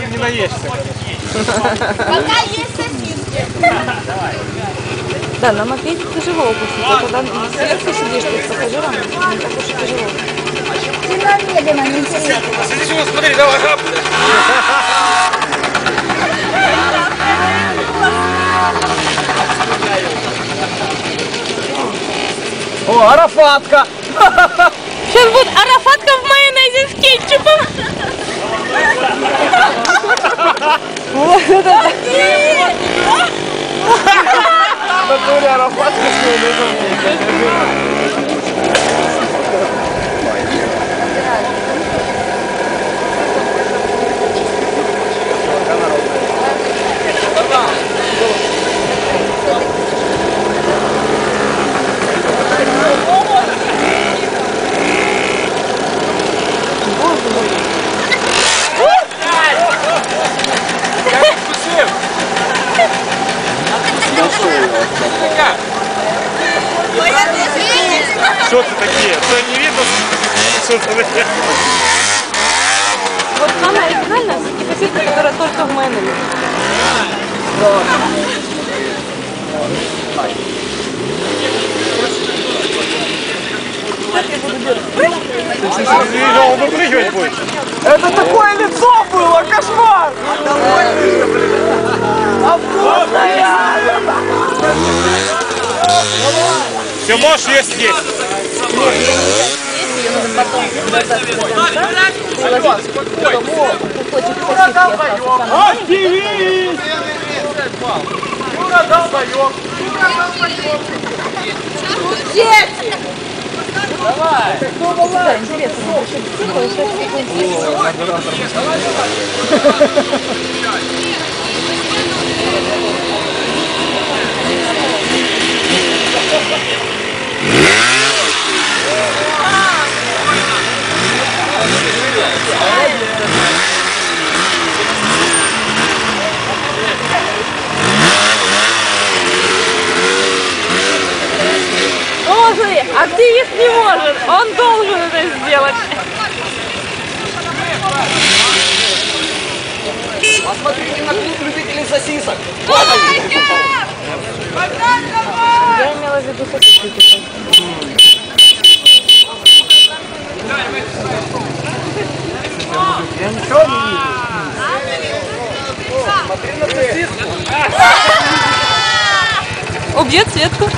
Не наешься. Пока есть сосиски. Да, на мопеде тяжело укусить, а когда сверху сидишь, то с пассажиром не так уж и тяжело. Сильно медленно, неинтересно. Садись его, смотри, давай, раб. О, арафатка! Сейчас будет арафатка В натуре арафатка с майонезом. Что ты такие? Что не видно? Что ты такие? Вот самая оригинальная сосиска, которая только в будет. Это такое лицо было, кошмар! А вкусная! Все, можешь есть, есть. Ее надо потом положить сосиски остался самый маленький. Остановись! Юра дал боек! Да, интересно, вот еще птица, и сейчас какой-нибудь О, смотри, активист не может, он должен это сделать. Посмотрите на клуб любителей сосисок! Я имела в виду сосиски. Я ничего не вижу. Смотри на сосиску. Убьет Светку.